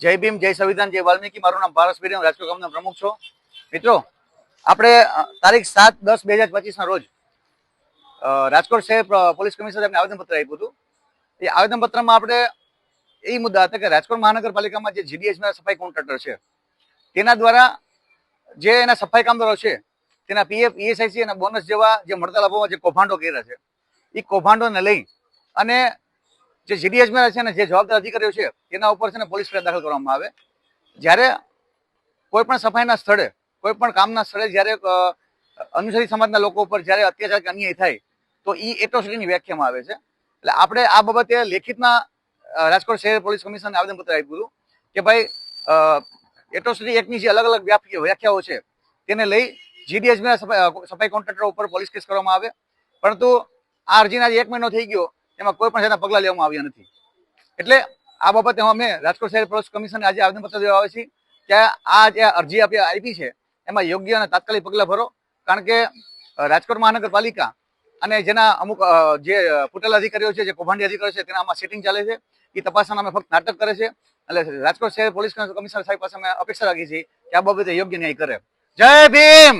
જય ભીમ, જય સંવિધાન, જય વાલ્મીકી. મારું નામ પારસ પીડી રાજકોટ ગામના પ્રમુખ છો. મિત્રો, આપણે તારીખ સાત દસ બે હજાર પચીસના રોજ રાજકોટ શહેર પોલીસ કમિશનર સાહેબને આવેદનપત્ર આપ્યું હતું. એ આવેદનપત્રમાં આપણે એ મુદ્દા હતા કે રાજકોટ મહાનગરપાલિકામાં જે જીડીએચના સફાઈ કોન્ટ્રાક્ટર છે, તેના દ્વારા જે એના સફાઈ કામદારો છે, તેના પીએફ ઈએસઆઈસી અને બોનસ જેવા જે મળતા લાભોમાં જે કૌભાંડો કર્યા છે, એ કૌભાંડોને લઈ અને જે જીડીએસમાં છે ને, જે જવાબદાર અધિકારીઓ છે તેના ઉપર છે ને પોલીસ ફરિયાદ દાખલ કરવામાં આવે. જ્યારે કોઈ પણ સફાઈના સ્થળે, કોઈ પણ કામના સ્થળે જ્યારે અનુસરી સમાજના લોકો ઉપર જ્યારે અત્યાચાર કે અન્યાય થાય, તો એ એટ્રોસિટીની વ્યાખ્યામાં આવે છે. એટલે આપણે આ બાબતે લેખિતના રાજકોટ શહેર પોલીસ કમિશનને આવેદનપત્ર આપ્યું હતું કે ભાઈ એટ્રોસિટી એક્ટની જે અલગ અલગ વ્યાખ્યા- વ્યાખ્યાઓ છે, તેને લઈ જીડીએસના સફાઈ કોન્ટ્રાક્ટર ઉપર પોલીસ કેસ કરવામાં આવે. પરંતુ આ અરજીના એક મહિનો થઈ ગયો એમાં કોઈ પણ જાતના પગલાં લેવામાં આવ્યા નથી. એટલે આ બાબતે અમે રાજકોટ શહેર પોલીસ કમિશનને આજે આવેદનપત્ર દેવા આવે છે કે આ જે અરજી આપી આપી છે, એમાં યોગ્ય અને તાત્કાલિક પગલાં ભરો, કારણ કે રાજકોટ મહાનગરપાલિકા અને જેના અમુક જે ફૂટેલા અધિકારીઓ છે, જે કૌભાંડી અધિકારીઓ છે, તેના આમાં સેટિંગ ચાલે છે. એ તપાસના અમે ફક્ત નાટક કરે છે. એટલે રાજકોટ શહેર પોલીસ કમિશનર સાહેબ પાસે અમે અપેક્ષા રાખીએ છીએ કે આ બાબતે યોગ્ય ન્યાય કરે. જય ભીમ!